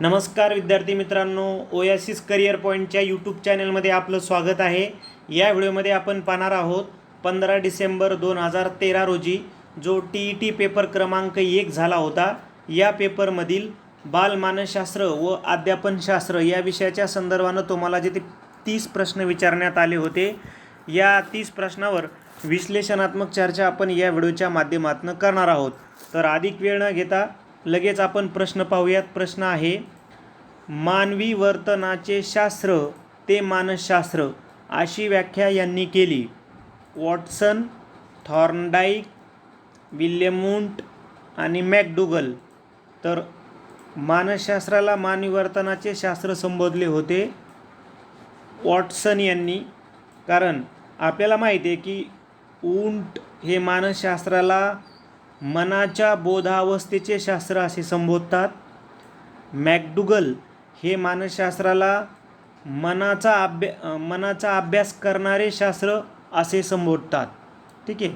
नमस्कार विद्यार्थी मित्रांनो ओयासिस करिअर पॉईंटच्या यूट्यूब चॅनलमध्ये आपलं स्वागत आहे. या व्हिडिओमध्ये आपण पाहणार आहोत पंधरा डिसेंबर दोन हजार तेरा रोजी जो टी ई टी पेपर क्रमांक एक झाला होता या पेपरमधील बालमानसशास्त्र व अध्यापनशास्त्र या विषयाच्या संदर्भानं तुम्हाला जे ते तीस प्रश्न विचारण्यात आले होते या तीस प्रश्नावर विश्लेषणात्मक चर्चा आपण या व्हिडिओच्या माध्यमातून करणार आहोत. तर अधिक वेळ न घेता लगेच आपण प्रश्न पाहूयात. प्रश्न आहे मानवी वर्तनाचे शास्त्र ते मानसशास्त्र अशी व्याख्या यांनी केली. वॉटसन थॉर्नडाईक विल्यमुंट आणि मॅकडुगल तर मानसशास्त्राला मानवी वर्तनाचे शास्त्र संबोधले होते. वॉटसन यांनी कारण आपल्याला माहिती आहे की उंट हे मानसशास्त्राला मनाच्या बोधावस्थेचे शास्त्र असे संबोधतात. मॅकडुगल हे मानसशास्त्राला मनाचा अभ्या मनाचा अभ्यास करणारे शास्त्र असे संबोधतात. ठीक आहे?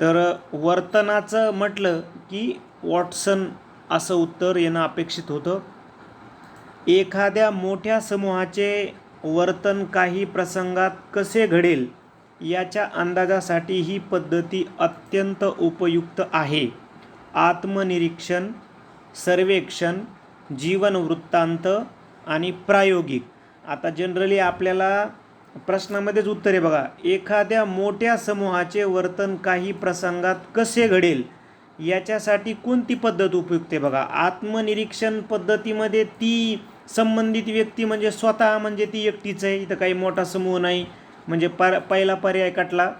तर वर्तनाचं म्हटलं की वॉटसन असं उत्तर येणं अपेक्षित होतं. एखाद्या मोठ्या समूहाचे वर्तन काही प्रसंगात कसे घडेल? याच्या अंदाजासाठी ही पद्धती अत्यंत उपयुक्त आहे. आत्मनिरीक्षण सर्वेक्षण जीवन वृत्तांत आणि प्रायोगिक. आता जनरली आपल्याला प्रश्नामध्येच उत्तर आहे बघा. एखाद्या मोठ्या समूहाचे वर्तन काही प्रसंगात कसे घडेल? याच्यासाठी कोणती पद्धत उपयुक्त आहे बघा? आत्मनिरीक्षण पद्धतीमध्ये ती संबंधित व्यक्ती म्हणजे स्वतः म्हणजे ती एकटीच आहे. इथं काही मोठा समूह नाही. म्हणजे पर पहिला पर्याय कटला.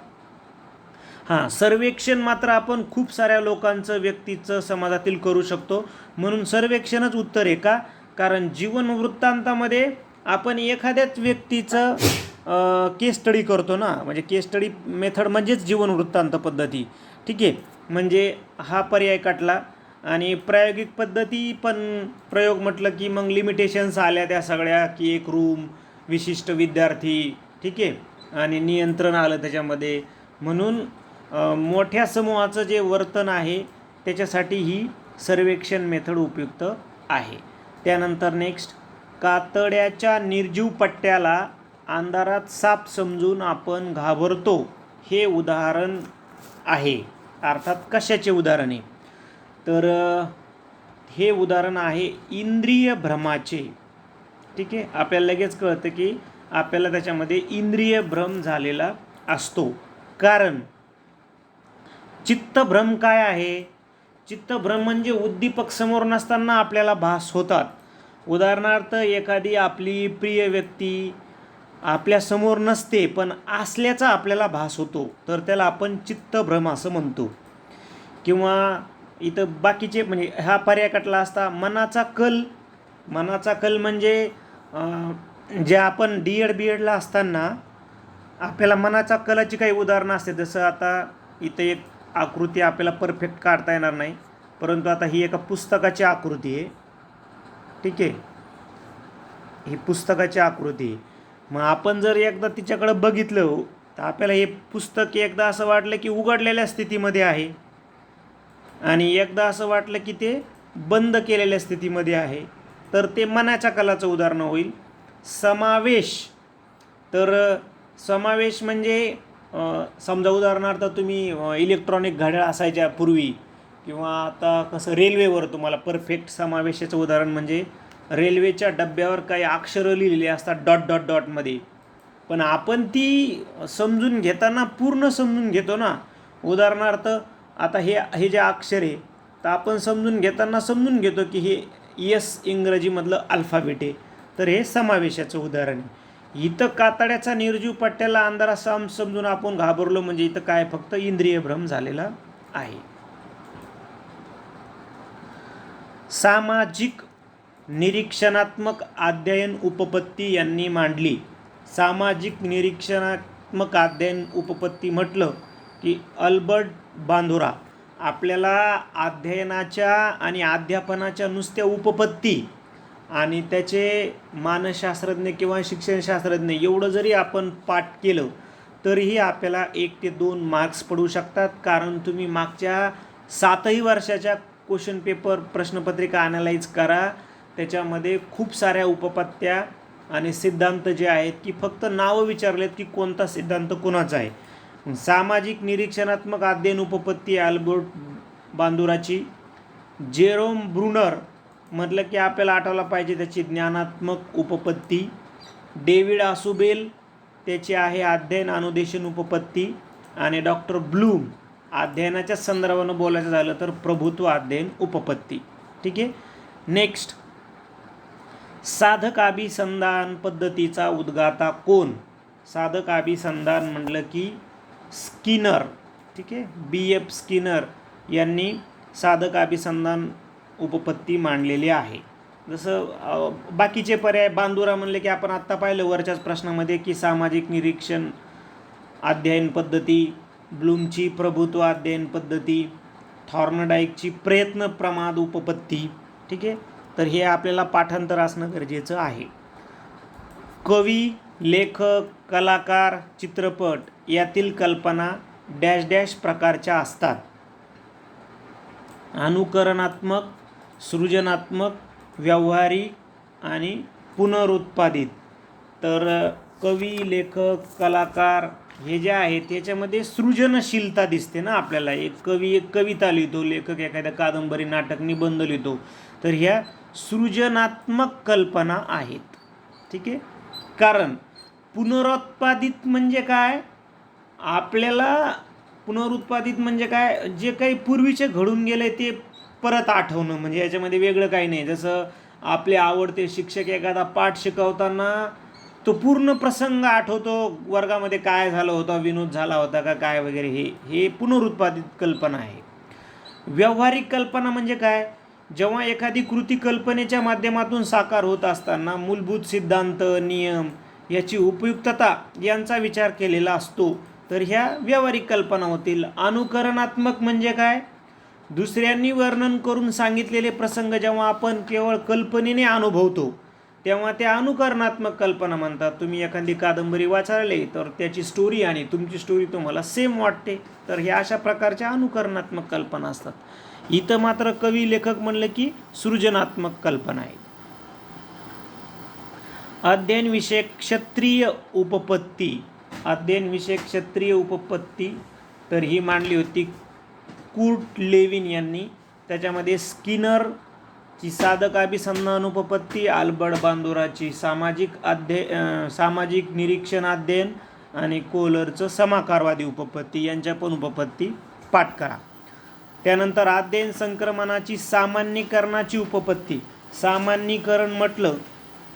हां सर्वेक्षण मात्र आपण खूप साऱ्या लोकांचं व्यक्तीचं समाजातील करू शकतो. म्हणून सर्वेक्षणच उत्तर आहे का? कारण जीवन वृत्तांतामध्ये आपण एखाद्याच व्यक्तीचं केस स्टडी करतो ना. म्हणजे केस स्टडी मेथड म्हणजेच जीवन वृत्तांत पद्धती. ठीक आहे? म्हणजे हा पर्याय कटला. आणि प्रायोगिक पद्धती पण प्रयोग म्हटलं की मग लिमिटेशन्स आल्या त्या सगळ्या की एक रूम विशिष्ट विद्यार्थी. ठीक आहे? आणि नियंत्रण आलं त्याच्यामध्ये. म्हणून मोठ्या समूहाचं जे वर्तन आहे त्याच्यासाठी ही सर्वेक्षण मेथड उपयुक्त आहे. त्यानंतर नेक्स्ट कातड्याच्या निर्जीव पट्ट्याला अंधारात साप समजून आपण घाबरतो हे उदाहरण आहे. अर्थात कशाचे उदाहरण? आहे तर हे उदाहरण आहे इंद्रिय भ्रमाचे. ठीक आहे? आपल्याला लगेच कळतं की आपल्याला त्याच्यामध्ये इंद्रिय भ्रम झालेला असतो. कारण चित्तभ्रम काय आहे? चित्तभ्रम म्हणजे उद्दीपक समोर नसताना आपल्याला भास होतात. उदाहरणार्थ एखादी आपली प्रिय व्यक्ती आपल्यासमोर नसते पण असल्याचा आपल्याला भास होतो. तर त्याला आपण चित्तभ्रम असं म्हणतो. किंवा इथं बाकीचे म्हणजे हा पर्याय कटला असता मनाचा कल. मनाचा कल म्हणजे जे आपण डी एड बी एडला असताना आपल्याला मनाचा कलाची काही उदाहरणं असते. जसं आता इथं एक आकृती आपल्याला परफेक्ट काढता येणार नाही. परंतु आता ही एका पुस्तकाची आकृती आहे. ठीक आहे? ही पुस्तकाची आकृती आहे. मग आपण जर एकदा तिच्याकडं बघितलं तर आपल्याला हे पुस्तक एकदा असं वाटलं की उघडलेल्या स्थितीमध्ये आहे. आणि एकदा असं वाटलं की ते बंद केलेल्या स्थितीमध्ये आहे. तर ते मनाच्या कलाचं उदाहरण होईल. समावेश. तर समावेश म्हणजे समजा उदाहरणार्थ तुम्ही इलेक्ट्रॉनिक घड्याळ असायच्या पूर्वी किंवा आता कसं रेल्वेवर तुम्हाला परफेक्ट समावेशाचं उदाहरण म्हणजे रेल्वेच्या डब्यावर काही अक्षरं लिहिलेली असतात डॉट डॉट डॉटमध्ये पण आपण ती समजून घेताना पूर्ण समजून घेतो ना. उदाहरणार्थ आता हे हे जे अक्षर आहे तर आपण समजून घेताना समजून घेतो की हे यस इंग्रजीमधलं अल्फाबेट आहे. तर हे समावेशाचं उदाहरण आहे. इथं कातड्याचा निर्जीव पट्ट्याला अंधारा सम समजून आपण घाबरलो म्हणजे इथं काय फक्त इंद्रिय भ्रम झालेला आहे. सामाजिक निरीक्षणात्मक अध्ययन उपपत्ती यांनी मांडली. सामाजिक निरीक्षणात्मक अध्ययन उपपत्ती म्हटलं की अल्बर्ट बांधुरा आपल्याला अध्ययनाच्या आणि अध्यापनाच्या नुसत्या उपपत्ती आणि त्याचे मानसशास्त्रज्ञ किंवा शिक्षणशास्त्रज्ञ एवढं जरी आपण पाठ केलं तरीही आपल्याला एक ते दोन मार्क्स पडू शकतात. कारण तुम्ही मागच्या सातही वर्षाच्या क्वेश्चन पेपर प्रश्नपत्रिका ॲनालाइज करा. त्याच्यामध्ये खूप साऱ्या उपपत्त्या आणि सिद्धांत जे आहेत की फक्त नावं विचारलेत की कोणता सिद्धांत कोणाचा आहे. सामाजिक निरीक्षणात्मक अध्ययन उपपत्ती अल्बर्ट बांदुराची जेरोम ब्रुनर म्हटलं की आपल्याला आठवला पाहिजे त्याची ज्ञानात्मक उपपत्ती. डेव्हिड आसुबेल त्याची आहे अध्ययन अनुदेशन उपपत्ती. आणि डॉक्टर ब्लूम अध्ययनाच्या संदर्भानं बोलायचं झालं तर प्रभुत्व अध्ययन उपपत्ती. ठीक आहे? नेक्स्ट साधक अभिसंधान पद्धतीचा उद्गाता कोण? साधक अभिसंधान म्हटलं की स्किनर. ठीक आहे? बी एफ स्किनर यांनी साधक अभिसंधान उपपत्ती मांडलेली आहे. जसं बाकीचे पर्याय बांदुरा म्हणले की आपण आत्ता पाहिलं वरच्याच प्रश्नामध्ये की सामाजिक निरीक्षण अध्ययन पद्धती ब्लूमची प्रभुत्व अध्ययन पद्धती थॉर्नडाईकची प्रयत्न प्रमाद उपपत्ती ठीक आहे? तर हे आपल्याला पाठांतर असणं गरजेचं आहे. कवी लेखक कलाकार चित्रपट यातील कल्पना डॅश डॅश प्रकारच्या असतात. अनुकरणात्मक सृजनात्मक व्यावहारिक आणि पुनरुत्पादित. तर कवी लेखक कलाकार हे जे आहेत त्याच्यामध्ये सृजनशीलता दिसते ना आपल्याला. एक कवी एक कविता लिहितो लेखक एखाद्या कादंबरी नाटक निबंध लिहितो. तर ह्या सृजनात्मक कल्पना आहेत. ठीक आहे? कारण पुनरुत्पादित म्हणजे काय? आपल्याला पुनरुत्पादित म्हणजे काय? जे काही पूर्वीचे घडून गेले ते परत आठवणं म्हणजे याच्यामध्ये वेगळं काही नाही. जसं आपले आवडते शिक्षक एखादा पाठ शिकवताना तो पूर्ण प्रसंग आठवतो वर्गामध्ये काय झालं होतं विनोद झाला होता का काय वगैरे हे हे पुनरुत्पादित कल्पना आहे. व्यावहारिक कल्पना म्हणजे काय? जेव्हा एखादी कृती कल्पनेच्या माध्यमातून साकार होत असताना मूलभूत सिद्धांत नियम याची उपयुक्तता यांचा विचार केलेला असतो तर ह्या व्यावहारिक कल्पना होतील अनुकरणात्मक म्हणजे काय? दुसऱ्यांनी वर्णन करून सांगितलेले प्रसंग जेव्हा आपण केवळ कल्पनेने अनुभवतो तेव्हा त्या अनुकरणात्मक कल्पना म्हणतात. तुम्ही एखादी कादंबरी वाचायले तर त्याची स्टोरी आणि तुमची स्टोरी तुम्हाला सेम वाटते. तर ह्या अशा प्रकारच्या अनुकरणात्मक कल्पना असतात. इथं मात्र कवी लेखक म्हणलं की सृजनात्मक कल्पना आहे. अध्ययनविषयक क्षत्रिय उपपत्ती. अध्ययन विषयक क्षत्रिय उपपत्ती. तर ही मांडली होती कुर्ट लेविन यांनी त्याच्यामध्ये स्किनरची साधक अभिसंधान उपपत्ती आल्बर्ट बांदोराची सामाजिक अध्यय सामाजिक निरीक्षण अध्ययन आणि कोलरचं समाकारवादी उपपत्ती यांच्या पण उपपत्ती पाठ करा. त्यानंतर अध्ययन संक्रमणाची सामान्यीकरणाची उपपत्ती. सामान्यीकरण म्हटलं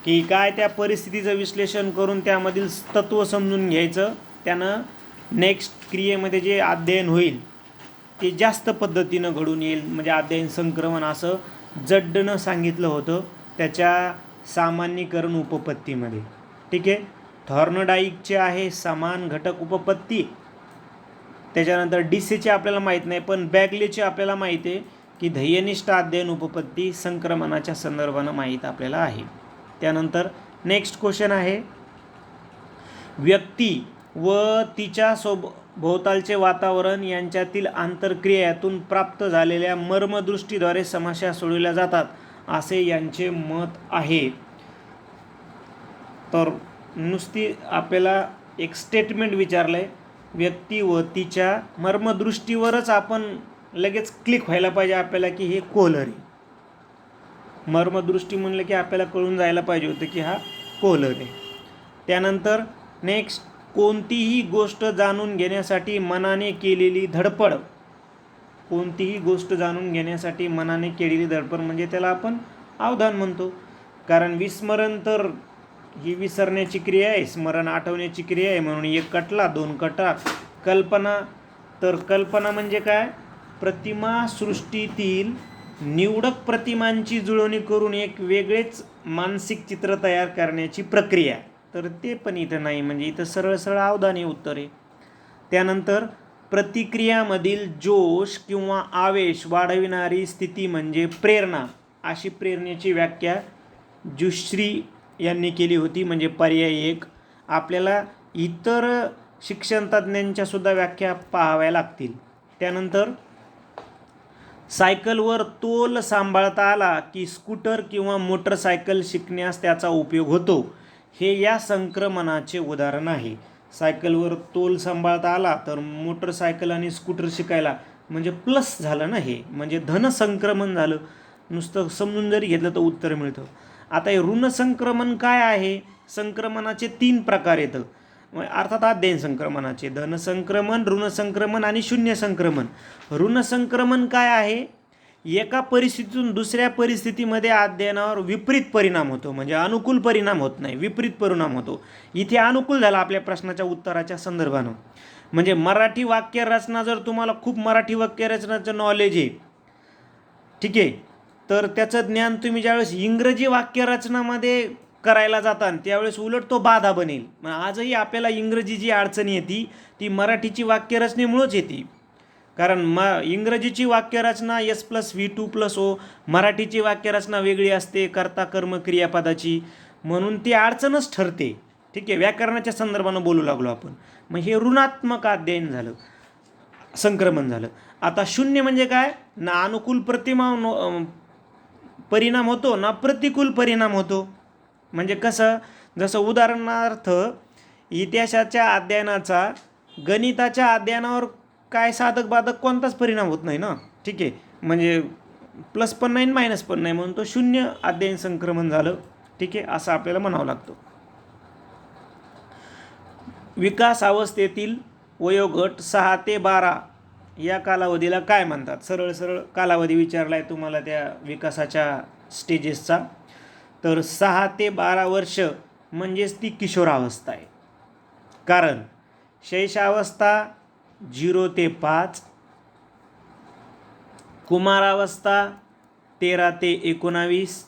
की काय त्या परिस्थितीचं विश्लेषण करून त्यामधील तत्त्व समजून घ्यायचं. त्यानं नेक्स्ट क्रियेमध्ये जे अध्ययन होईल ते जास्त पद्धतीनं घडून येईल. म्हणजे अध्ययन संक्रमण असं जड्डनं सांगितलं होतं त्याच्या सामान्यीकरण उपपत्तीमध्ये. ठीक आहे? थॉर्नडाईकचे आहे समान घटक उपपत्ती. त्याच्यानंतर डिसेचे आपल्याला माहीत नाही पण बॅगलेचे आपल्याला माहीत आहे की ध्येयनिष्ठ अध्ययन उपपत्ती संक्रमणाच्या संदर्भानं माहीत आपल्याला आहे. त्यानंतर नेक्स्ट क्वेश्चन आहे. व्यक्ती व तिच्या सोब भोवतालचे वातावरण यांच्यातील आंतरक्रियातून प्राप्त झालेल्या मर्मदृष्टीद्वारे समस्या सोडवल्या जातात असे यांचे मत आहे. तर नुसती आपल्याला एक स्टेटमेंट विचारलं आहे व्यक्ती व तिच्या मर्मदृष्टीवरच आपण लगेच क्लिक व्हायला पाहिजे आपल्याला की हे कोलर आहे मर्मदृष्टी म्हणलं की आपल्याला कळून जायला पाहिजे होतं की हा कोलर आहे त्यानंतर नेक्स्ट कोणतीही गोष्ट जाणून घेण्यासाठी मनाने केलेली धडपड. कोणतीही गोष्ट जाणून घेण्यासाठी मनाने केलेली धडपड म्हणजे त्याला आपण अवधान म्हणतो. कारण विस्मरण तर ही विसरण्याची क्रिया आहे स्मरण आठवण्याची क्रिया आहे म्हणून एक कटला दोन कटा. कल्पना तर कल्पना म्हणजे काय? प्रतिमा सृष्टीतील निवडक प्रतिमांची जुळवणी करून एक वेगळेच मानसिक चित्र तयार करण्याची प्रक्रिया. तर ते पण इथं नाही म्हणजे इथं सरळ सरळ अवधानी उत्तर. आहे त्यानंतर प्रतिक्रियामधील जोश किंवा आवेश वाढविणारी स्थिती म्हणजे प्रेरणा. अशी प्रेरणेची व्याख्या जुश्री यांनी केली होती म्हणजे पर्याय एक. आपल्याला इतर शिक्षण तज्ज्ञांच्या सुद्धा व्याख्या पाहाव्या लागतील. त्यानंतर सायकलवर तोल सांभाळता आला की स्कूटर किंवा मोटरसायकल शिकण्यास त्याचा उपयोग होतो. हे या संक्रमणाचे उदाहरण आहे. सायकलवर तोल सांभाळता आला तर मोटरसायकल आणि स्कूटर शिकायला म्हणजे प्लस झालं ना हे म्हणजे धनसंक्रमण झालं. नुसतं समजून जरी घेतलं तर उत्तर मिळतं. आता हे ऋण संक्रमण काय आहे? संक्रमणाचे तीन प्रकार येतं. मग अर्थात अध्ययन संक्रमणाचे. धनसंक्रमण ऋणसंक्रमण आणि शून्य संक्रमण. ऋणसंक्रमण काय आहे? एका परिस्थितीतून दुसऱ्या परिस्थितीमध्ये अध्ययनावर विपरीत परिणाम होतो. म्हणजे अनुकूल परिणाम होत नाही. विपरीत परिणाम होतो. इथे अनुकूल झाला आपल्या प्रश्नाच्या उत्तराच्या संदर्भानं. म्हणजे मराठी वाक्यरचना जर तुम्हाला खूप मराठी वाक्यरचनाचं नॉलेज आहे ठीक आहे तर त्याचं ज्ञान तुम्ही ज्यावेळेस इंग्रजी वाक्यरचनामध्ये करायला जाता त्यावेळेस उलट तो बाधा बनेल. मग आजही आपल्याला इंग्रजी जी अडचण येते ती मराठीची वाक्यरचनेमुळंच येते. कारण म इंग्रजीची वाक्यरचना S plus V two plus O मराठीची वाक्यरचना वेगळी असते कर्ता कर्म क्रियापदाची. म्हणून ती अडचणच ठरते. ठीक आहे व्याकरणाच्या संदर्भानं बोलू लागलो आपण. मग हे ऋणात्मक अध्ययन झालं. संक्रमण झालं. आता शून्य म्हणजे काय? ना अनुकूल प्रतिमा परिणाम होतो ना प्रतिकूल परिणाम होतो. म्हणजे कसं? जसं उदाहरणार्थ इतिहासाच्या अध्ययनाचा गणिताच्या अध्ययनावर काय साधक बाधक कोणताच परिणाम होत नाही ना. ठीक आहे. म्हणजे प्लस पण नाही मायनस पण नाही म्हणून तो शून्य अध्ययन संक्रमण झालं. ठीक आहे. असं आपल्याला म्हणावं लागतं. विकास अवस्थेतील वयोगट सहा ते बारा या कालावधीला काय म्हणतात? सरळ सरळ कालावधी विचारला आहे तुम्हाला त्या विकासाच्या स्टेजेसचा तर सहा ते बारा वर्ष म्हणजेच ती किशोरावस्था आहे. कारण शैशावस्था झिरो ते पाच. कुमारावस्था तेरा ते एकोणावीस.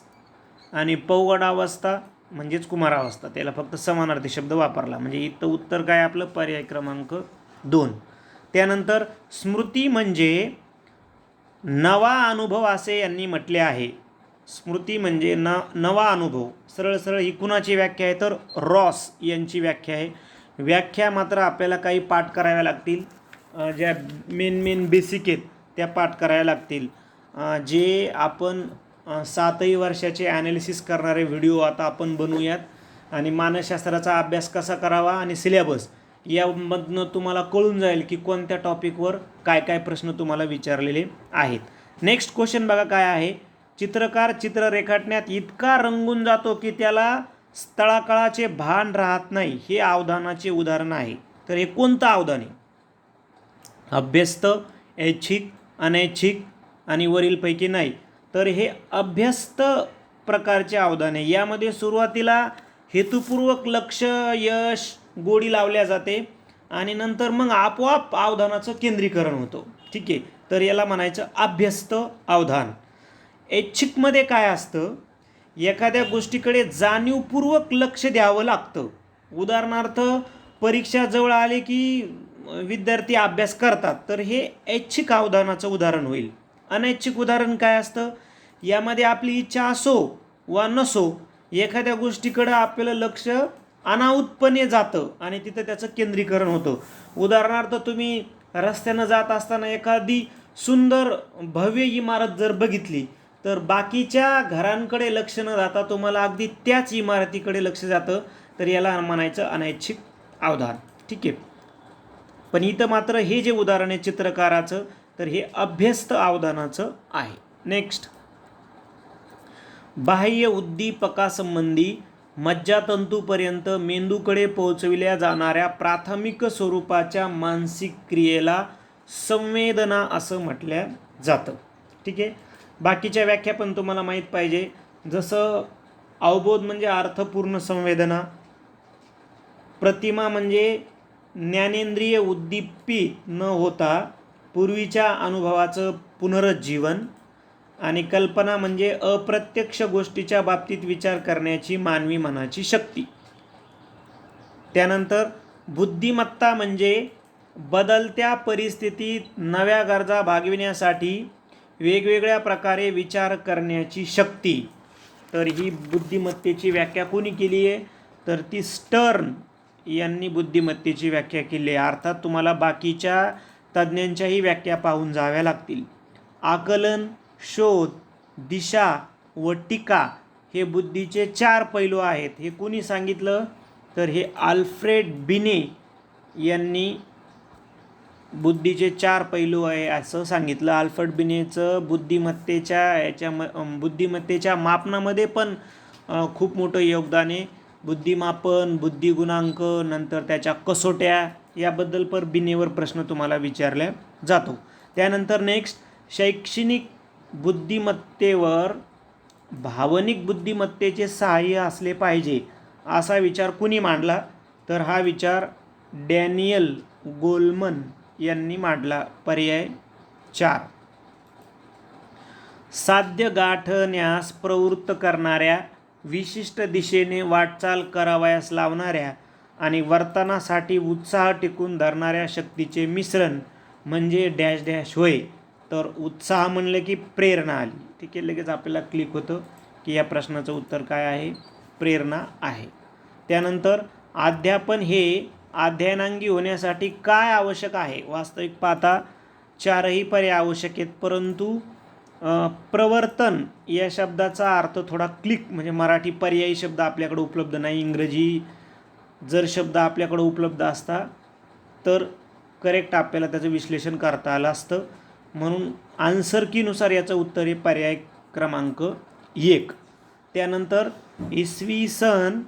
आणि पौगडावस्था म्हणजेच कुमारावस्था. त्याला फक्त समानार्थी शब्द वापरला. म्हणजे इथं उत्तर काय आपलं? पर्याय क्रमांक दोन. त्यानंतर स्मृती म्हणजे नवा अनुभव असे यांनी म्हटले आहे. स्मृती म्हणजे न नवा अनुभव. सरळ सरळ ही कुणाची व्याख्या आहे? तर रॉस यांची व्याख्या आहे. व्याख्या मात्र आपल्याला काही पाठ कराव्या लागतील. ज्या मेन मेन बेसिक आहेत त्या पाठ करायला लागतील. जे आपण सातही वर्षाचे ॲनालिसिस करणारे व्हिडिओ आता आपण बनवूयात. आणि मानसशास्त्राचा अभ्यास कसा करावा आणि सिलेबस यामधनं तुम्हाला कळून जाईल की कोणत्या टॉपिकवर काय काय प्रश्न तुम्हाला विचारलेले आहेत. नेक्स्ट क्वेश्चन बघा काय आहे. चित्रकार चित्र रेखाटण्यात इतका रंगून जातो की त्याला स्थळाकाळाचे भान राहत नाही. हे अवधानाचे उदाहरण आहे. तर हे कोणतं अवधान आहे? अभ्यस्त ऐच्छिक अनैच्छिक आणि वरीलपैकी नाही. तर हे अभ्यस्त प्रकारचे अवधान आहे. यामध्ये सुरुवातीला हेतुपूर्वक लक्ष यश गोडी लावल्या जाते आणि नंतर मग आपोआप अवधानाचं केंद्रीकरण होतं. ठीक आहे? तर याला म्हणायचं अभ्यस्त अवधान ऐच्छिकमध्ये काय असतं? एखाद्या गोष्टीकडे जाणीवपूर्वक लक्ष द्यावं लागतं. उदाहरणार्थ परीक्षा जवळ आले की विद्यार्थी अभ्यास करतात तर हे ऐच्छिक अवधानाचं उदाहरण होईल. अनैच्छिक उदाहरण काय असतं? यामध्ये आपली इच्छा असो वा नसो एखाद्या गोष्टीकडं आपलं लक्ष अनाहूतपणे जातं आणि तिथं त्याचं केंद्रीकरण होतं. उदाहरणार्थ तुम्ही रस्त्यानं जात असताना एखादी सुंदर भव्य इमारत जर बघितली तर बाकीच्या घरांकडे लक्ष न जाता तुम्हाला अगदी त्याच इमारतीकडे लक्ष जातं तर याला म्हणायचं अनैच्छिक अवधान ठीक आहे? पण इथं मात्र हे जे उदाहरण आहे चित्रकाराचं तर हे अभ्यस्त अवधानाचं आहे. नेक्स्ट बाह्य उद्दीपकासंबंधी मज्जातंतूपर्यंत मेंदूकडे पोहोचविल्या जाणाऱ्या प्राथमिक स्वरूपाच्या मानसिक क्रियेला संवेदना असं म्हटल्या जातं. ठीक आहे? बाकीच्या व्याख्या पण तुम्हाला माहीत पाहिजे. जसं अवबोध म्हणजे अर्थपूर्ण संवेदना प्रतिमा म्हणजे ज्ञानेंद्रिय उद्दीपित न होता पूर्वीच्या अनुभवाचं पुनरुज्जीवन आणि कल्पना म्हणजे अप्रत्यक्ष गोष्टीच्या बाबतीत विचार करण्याची मानवी मनाची शक्ती. त्यानंतर बुद्धिमत्ता म्हणजे बदलत्या परिस्थितीत नव्या गरजा भागविण्यासाठी वेगवेगळ्या प्रकारे विचार करण्याची शक्ती. तर ही बुद्धिमत्तेची व्याख्या कोणी केली आहे तर ती स्टर्न यांनी बुद्धिमत्तेची व्याख्या केली आहे. अर्थात तुम्हाला बाकीच्या तज्ज्ञांच्याही व्याख्या पाहून जाव्या लागतील. आकलन शोध दिशा व टीका हे बुद्धीचे चार पैलू आहेत. हे कोणी सांगितलं? तर हे आल्फ्रेड बिने यांनी बुद्धीचे चार पैलू आहे असं सांगितलं. आल्फ्रेड बिनेचं बुद्धिमत्तेच्या याच्या म बुद्धिमत्तेच्या मापनामध्ये पण खूप मोठं योगदान आहे. बुद्धिमापन बुद्धिगुणांक नंतर त्याच्या कसोट्या याबद्दल पर बिनेवर प्रश्न तुम्हाला विचारला जातो. त्यानंतर नेक्स्ट शैक्षणिक बुद्धिमत्तेवर भावनिक बुद्धिमत्तेचे सहाय्य असले पाहिजे असा विचार कुणी मांडला? तर हा विचार डॅनियल गोलमन यांनी मांडला. पर्याय चार. साध्य गाठण्यास प्रवृत्त करणाऱ्या विशिष्ट दिशेने वाटचाल करावयास लावणाऱ्या आणि वर्तनासाठी उत्साह टिकून धरणाऱ्या शक्तीचे मिश्रण म्हणजे डॅश डॅश होय. तर उत्साह म्हणलं की प्रेरणा आली. ठीक आहे लगेच आपल्याला क्लिक होतं की या प्रश्नाचं उत्तर काय आहे? प्रेरणा आहे. त्यानंतर अध्यापन हे अध्ययनांगी होण्यासाठी काय आवश्यक आहे? वास्तविक पाहता चारही पर्याय आवश्यक आहेत परंतु प्रवर्तन या शब्दाचा अर्थ थोडा क्लिक म्हणजे मराठी पर्यायी शब्द आपल्याकडे उपलब्ध नाही. इंग्रजी जर शब्द आपल्याकडे उपलब्ध असता तर करेक्ट आपल्याला त्याचं विश्लेषण करता आलं असतं. म्हणून आन्सर कीनुसार याचं उत्तर हे पर्याय क्रमांक एक. त्यानंतर इसवी सन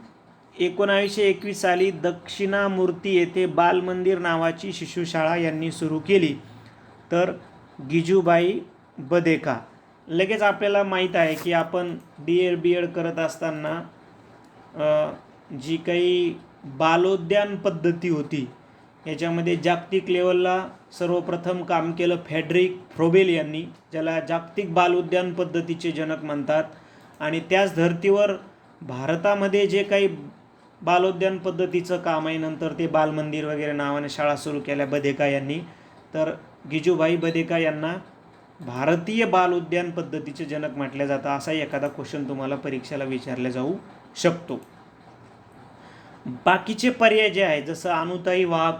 एकोणावीसशे एकवीस साली दक्षिणामूर्ती येथे बालमंदिर नावाची शिशुशाळा यांनी सुरू केली. तर गिजूबाई बदेका. लगेच आपल्याला माहीत आहे की आपण डी एड बी एड करत असताना जी काही बालोद्यान पद्धती होती याच्यामध्ये जागतिक लेवलला सर्वप्रथम काम केलं फेडरिक फ्रोबेल यांनी ज्याला जागतिक बालोद्यान पद्धतीचे जनक म्हणतात. आणि त्याच धर्तीवर भारतामध्ये जे काही बालोद्यान पद्धतीचं काम आहे नंतर ते बालमंदिर वगैरे नावाने शाळा सुरू केल्या बदेका यांनी. तर गिजूभाई बदेका यांना भारतीय बाल उद्यान पद्धतीचे जनक म्हटलं जातं असा एखादा क्वेश्चन तुम्हाला परीक्षेला विचारला जाऊ शकतो. बाकीचे पर्याय जे आहेत जसं अनुताई वाघ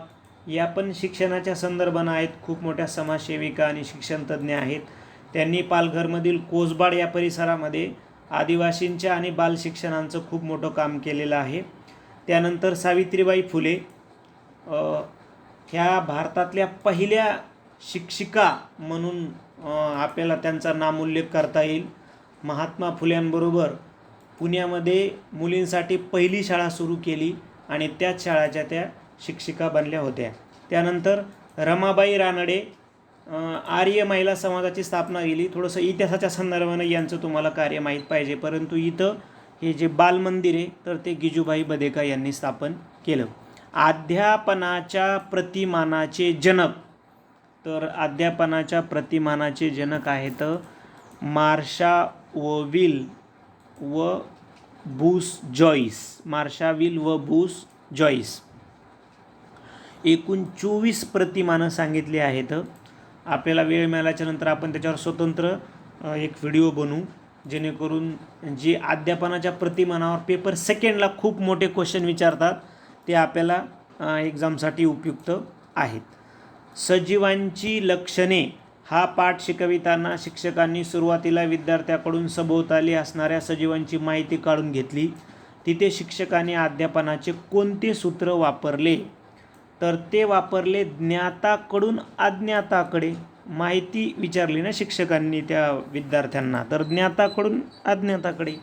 या पण शिक्षणाच्या संदर्भानं आहेत. खूप मोठ्या समाजसेविका आणि शिक्षणतज्ज्ञ आहेत. त्यांनी पालघरमधील कोसबाड या परिसरामध्ये आदिवासींच्या आणि बालशिक्षणांचं खूप मोठं काम केलेलं आहे. त्यानंतर सावित्रीबाई फुले ह्या भारतातल्या पहिल्या शिक्षिका म्हणून आपल्याला त्यांचा नामोल्लेख करता येईल. महात्मा फुल्यांबरोबर पुण्यामध्ये मुलींसाठी पहिली शाळा सुरू केली आणि त्याच शाळाच्या त्या शिक्षिका बनल्या होत्या. त्यानंतर रमाबाई रानडे आर्य महिला समाजाची स्थापना केली. थोडंसं इतिहासाच्या संदर्भानं यांचं तुम्हाला कार्य माहीत पाहिजे. परंतु इथं हे जे बालमंदिर आहे तर ते गिजूभाई बदेका यांनी स्थापन केलं. अध्यापनाच्या प्रतिमानाचे जनक तर अध्यापनाच्या प्रतिमानाचे जनक आहेत मार्शा व विल व बूस जॉईस. मार्शा विल व बूस जॉईस. एकूण चोवीस प्रतिमानं सांगितली आहेत. आपल्याला वेळ मिळाल्याच्या नंतर आपण त्याच्यावर स्वतंत्र एक व्हिडिओ बनवू. जेणेकरून जे अध्यापनाच्या प्रतिमानावर पेपर सेकंडला खूप मोठे क्वेश्चन विचारतात ते आपल्याला एक्झामसाठी उपयुक्त आहेत. सजीवांची लक्षणे हा पाठ शिकविताना शिक्षकांनी सुरुवातीला विद्यार्थ्याकडून सभोवताली असणाऱ्या सजीवांची माहिती काढून घेतली. तिथे शिक्षकांनी अध्यापनाचे कोणते सूत्र वापरले? तर ते वापरले ज्ञाताकडून अज्ञाताकडे. माहिती विचारली ना शिक्षकांनी त्या विद्यार्थ्यांना? तर ज्ञाताकडून अज्ञाताकडे.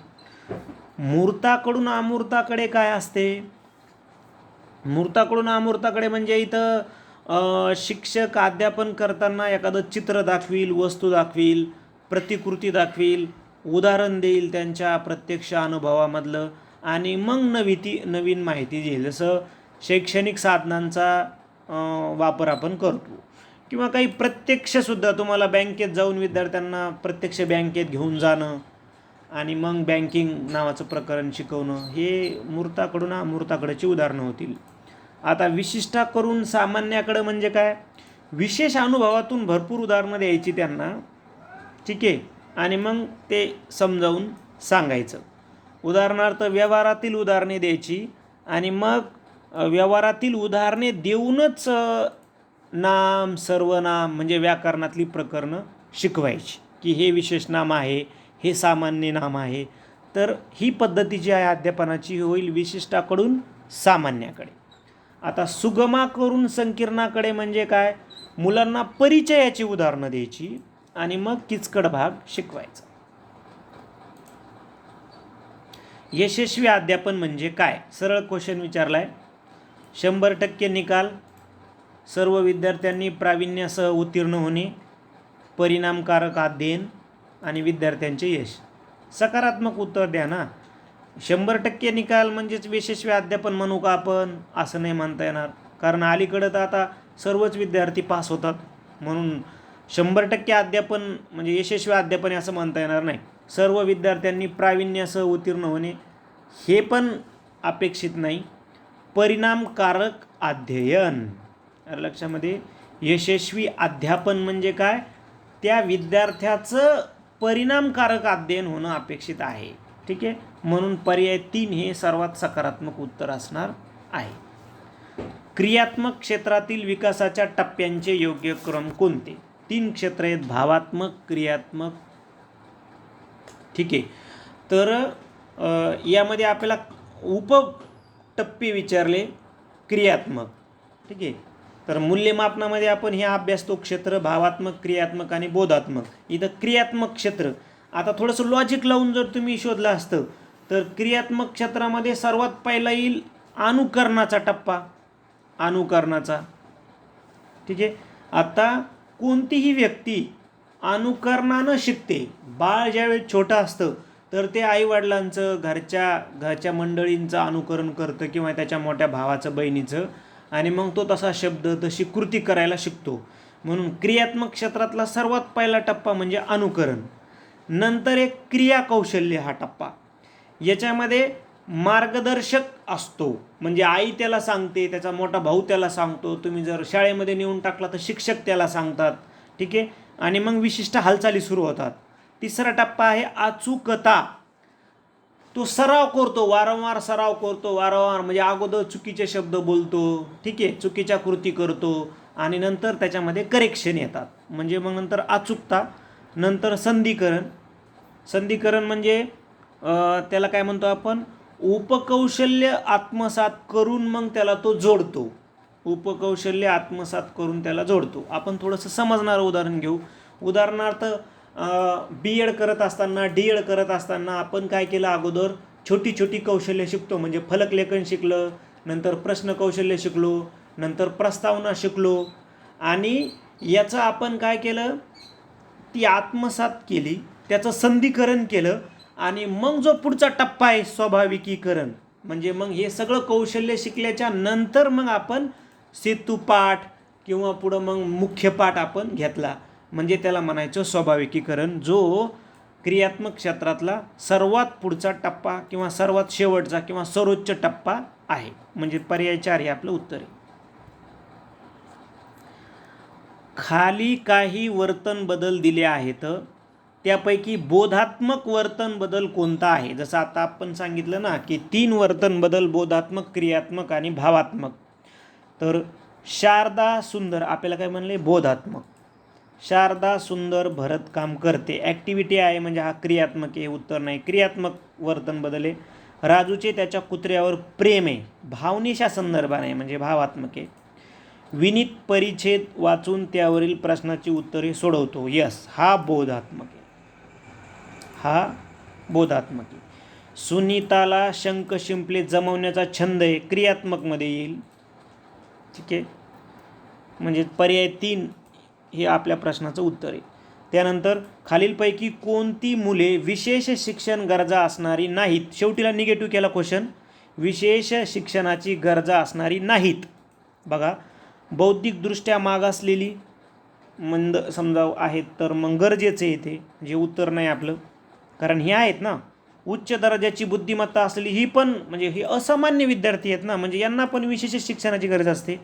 मूर्ताकडून अमूर्ताकडे काय असते? मूर्ताकडून अमूर्ताकडे म्हणजे इथं शिक्षक अध्यापन करताना एखादं चित्र दाखवील वस्तू दाखवील प्रतिकृती दाखवील उदाहरण देईल त्यांच्या प्रत्यक्ष अनुभवामधलं आणि मग नवी ती नवीन माहिती देईल. जसं शैक्षणिक साधनांचा वापर आपण करतो. किंवा काही प्रत्यक्षसुद्धा तुम्हाला बँकेत जाऊन विद्यार्थ्यांना प्रत्यक्ष बँकेत घेऊन जाणं आणि मग बँकिंग नावाचं प्रकरण शिकवणं हे मूर्ताकडून अमूर्ताकडची उदाहरणं होतील. आता विशिष्ट करून सामान्याकडं म्हणजे काय? विशेष अनुभवातून भरपूर उदाहरणं द्यायची त्यांना. ठीक आहे? आणि मग ते समजावून सांगायचं. उदाहरणार्थ व्यवहारातील उदाहरणे द्यायची आणि मग व्यवहारातील उदाहरणे देऊनच नाम सर्वनाम म्हणजे व्याकरणातली प्रकरणं शिकवायची. की हे विशेष नाम आहे हे सामान्य नाम आहे. तर ही पद्धती जी आहे अध्यापनाची होईल विशिष्टाकडून सामान्याकडे. आता सुगमा करून संकीर्णाकडे म्हणजे काय? मुलांना परिचयाची उदाहरणं द्यायची आणि मग किचकट भाग शिकवायचा. यशस्वी अध्यापन म्हणजे काय? सरळ क्वेश्चन विचारलाय. शंभर टक्के निकाल. सर्व विद्यार्थ्यांनी प्रावीण्यासह उत्तीर्ण होणे. परिणामकारक अध्ययन आणि विद्यार्थ्यांचे यश. सकारात्मक उत्तर द्या ना. शंभर टक्के निकाल म्हणजेच यशस्वी अध्यापन म्हणू का आपण? असं नाही म्हणता येणार. कारण अलीकडं तर आता सर्वच विद्यार्थी पास होतात. म्हणून शंभर टक्के अध्यापन म्हणजे यशस्वी अध्यापन असं म्हणता येणार नाही. सर्व विद्यार्थ्यांनी प्रावीण्यासह उत्तीर्ण होणे हे पण अपेक्षित नाही. परिणामकारक अध्ययन. अरे लक्षामध्ये यशस्वी अध्यापन म्हणजे काय? त्या विद्यार्थ्याचं परिणामकारक अध्ययन होणं अपेक्षित आहे. ठीक आहे? म्हणून पर्याय तीन हे सर्वात सकारात्मक उत्तर असणार आहे. क्रियात्मक क्षेत्रातील विकासाच्या टप्प्यांचे योग्य क्रम कोणते? तीन क्षेत्र आहेत भावात्मक क्रियात्मक. ठीक आहे? तर यामध्ये आपल्याला उप टप्पे विचारले क्रियात्मक. ठीक आहे? तर मूल्यमापनामध्ये आपण हे अभ्यासतो क्षेत्र भावात्मक क्रियात्मक आणि बोधात्मक. इथं क्रियात्मक क्षेत्र आता थोडंसं लॉजिक लावून जर तुम्ही शोधलं असतं तर क्रियात्मक क्षेत्रामध्ये सर्वात पहिला येईल अनुकरणाचा टप्पा. अनुकरणाचा. ठीक आहे? आता कोणतीही व्यक्ती अनुकरणानं शिकते. बाळ ज्यावेळी छोटं असतं तर ते आईवडिलांचं घरच्या घरच्या मंडळींचं अनुकरण करतं किंवा त्याच्या मोठ्या भावाचं बहिणीचं. आणि मग तो तसा शब्द तशी कृती करायला शिकतो. म्हणून क्रियात्मक क्षेत्रातला सर्वात पहिला टप्पा म्हणजे अनुकरण. नंतर एक क्रिया कौशल्य हा टप्पा. याच्यामध्ये मार्गदर्शक असतो. म्हणजे आई त्याला सांगते त्याचा मोठा भाऊ त्याला सांगतो. तुम्ही जर शाळेमध्ये नेऊन टाकला तर शिक्षक त्याला सांगतात. ठीक आहे? आणि मग विशिष्ट हालचाली सुरू होतात. तिसरा टप्पा आहे अचूकता. तो सराव करतो वारंवार सराव करतो वारंवार म्हणजे अगोदर चुकीचे शब्द बोलतो ठीक आहे? चुकीच्या कृती करतो आणि नंतर त्याच्यामध्ये करेक्शन येतात. म्हणजे मग नंतर अचूकता. नंतर संधीकरण. संधीकरण म्हणजे त्याला काय म्हणतो आपण? उपकौशल्य आत्मसात करून मग त्याला तो जोडतो. उपकौशल्य आत्मसात करून त्याला जोडतो. आपण थोडंसं समजणारं उदाहरण घेऊ. उदाहरणार्थ बी एड करत असताना डी एड करत असताना आपण काय केलं अगोदर? छोटी छोटी कौशल्य शिकतो. म्हणजे फलकलेखन शिकलं नंतर प्रश्न कौशल्य शिकलो नंतर प्रस्तावना शिकलो. आणि याचं आपण काय केलं? ती आत्मसात केली त्याचं संधीकरण केलं आणि मग जो पुढचा टप्पा आहे स्वाभाविकीकरण म्हणजे मग हे सगळं कौशल्य शिकल्याच्या नंतर मग आपण सेतूपाठ किंवा पुढं मग मुख्य पाठ आपण घेतला. म्हणजे त्याला म्हणायचं स्वाभाविकीकरण जो क्रियात्मक क्षेत्रातला सर्वात पुढचा टप्पा किंवा सर्वात शेवटचा किंवा सर्वोच्च टप्पा आहे. म्हणजे पर्याय चार हे आपलं उत्तर आहे. खाली काही वर्तन बदल दिले आहेत. त्यापैकी बोधात्मक वर्तन बदल कोणता आहे? जसं आता आपण सांगितलं ना की तीन वर्तन बदल बोधात्मक क्रियात्मक आणि भावात्मक. तर शारदा सुंदर आपल्याला काय म्हणले? बोधात्मक. शारदा सुंदर भरत काम करते. ॲक्टिव्हिटी आहे म्हणजे हा क्रियात्मक आहे उत्तर नाही. क्रियात्मक वर्तन बदल आहे. राजूचे त्याच्या कुत्र्यावर प्रेम आहे. भावनेच्या संदर्भाने म्हणजे भावात्मक आहे. विनीत परिच्छेद वाचून त्यावरील प्रश्नाची उत्तरे सोडवतो. यस हा बोधात्मक आहे. हा बोधात्मक आहे. सुनीताला शंख शिंपले जमवण्याचा छंद आहे. क्रियात्मकमध्ये येईल. ठीक आहे? म्हणजे पर्याय तीन हे आपल्या प्रश्नाचं उत्तर आहे. त्यानंतर खालीलपैकी कोणती मुले विशेष शिक्षण गरजा असणारी नाहीत? शेवटीला निगेटिव्ह केला क्वेश्चन विशेष शिक्षणाची गरजा असणारी नाहीत. बघा बौद्धिकदृष्ट्या मागासलेली मंद समजा आहेत तर मग गरजेचं येते जे उत्तर नाही आपलं. कारण हे आहेत ना उच्च दर्जाची बुद्धिमत्ता असलेली ही पण म्हणजे ही असामान्य विद्यार्थी आहेत ना म्हणजे यांना पण विशेष शिक्षणाची गरज असते.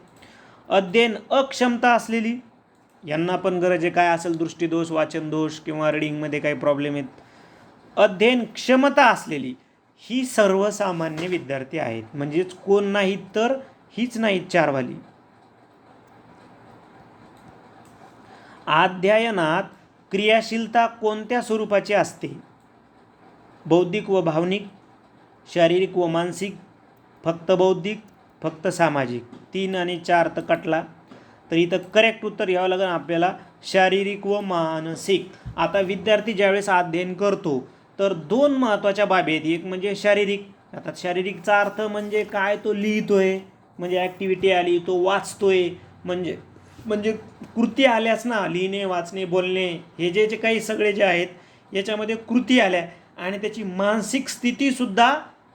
अध्ययन अक्षमता असलेली यांना पण गरज आहे काय असेल दृष्टीदोष वाचन दोष किंवा रिडिंगमध्ये काही प्रॉब्लेम आहेत. अध्ययन क्षमता असलेली ही सर्वसामान्य विद्यार्थी आहेत. म्हणजेच कोण नाहीत तर हीच नाहीत चारवाली. अध्ययनात क्रियाशीलता कोणत्या स्वरूपाची असते? बौद्धिक व भावनिक शारीरिक व मानसिक फक्त बौद्धिक फक्त सामाजिक. तीन आणि चार तर कटला. तर इथं करेक्ट उत्तर यावं लागेल आपल्याला. शारीरिक व मानसिक. आता विद्यार्थी ज्यावेळेस अध्ययन करतो तर दोन महत्त्वाच्या बाबी आहेत. एक म्हणजे शारीरिक. आता शारीरिकचा अर्थ म्हणजे काय? तो लिहितोय. म्हणजे ॲक्टिव्हिटी आली तो वाचतोय. म्हणजे म्हणजे कृती आल्याच ना लिहिणे वाचणे बोलणे हे जे जे काही सगळे जे आहेत याच्यामध्ये कृती आल्या आणि त्याची मानसिक स्थितीसुद्धा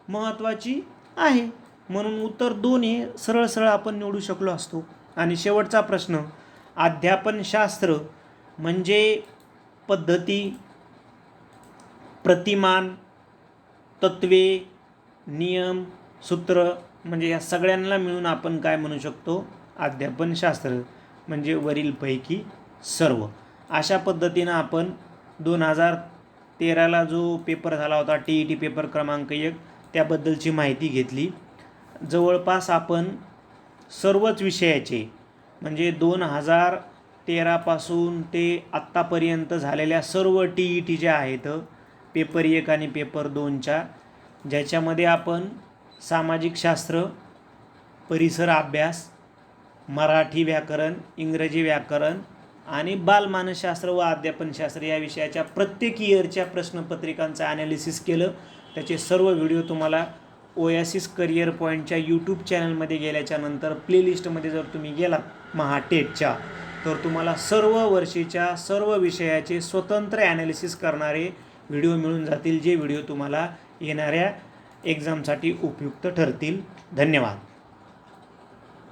महत्त्वाची आहे. म्हणून उत्तर दोन हे सरळ सरळ आपण निवडू शकलो असतो. आणि शेवटचा प्रश्न अध्यापनशास्त्र म्हणजे पद्धती प्रतिमान तत्वे नियम सूत्र म्हणजे या सगळ्यांना मिळून आपण काय म्हणू शकतो? अध्यापनशास्त्र म्हणजे वरीलपैकी सर्व. अशा पद्धतीनं आपण दोन हजार तेराला जो पेपर झाला होता टी ई टी पेपर क्रमांक एक त्याबद्दलची माहिती घेतली. जवळपास आपण सर्वच विषयाचे म्हणजे दोन हजार तेरापासून ते आत्तापर्यंत झालेल्या सर्व टी ई टी ज्या आहेत पेपर एक आणि पेपर दोनच्या ज्याच्यामध्ये आपण सामाजिक शास्त्र परिसर अभ्यास मराठी व्याकरण इंग्रजी व्याकरण आणि बालमानसशास्त्र व अध्यापनशास्त्र या विषयाच्या प्रत्येक इयरच्या प्रश्नपत्रिकांचं ॲनालिसिस केलं. त्याचे सर्व व्हिडिओ तुम्हाला ओयासिस करिअर पॉईंटच्या यूट्यूब चॅनलमध्ये गेल्याच्यानंतर प्लेलिस्टमध्ये जर तुम्ही गेलात महाटेटच्या तर तुम्हाला सर्व वर्षीच्या सर्व विषयाचे स्वतंत्र ॲनालिसिस करणारे व्हिडिओ मिळून जातील जे व्हिडिओ तुम्हाला येणाऱ्या एक्झामसाठी उपयुक्त ठरतील. धन्यवाद.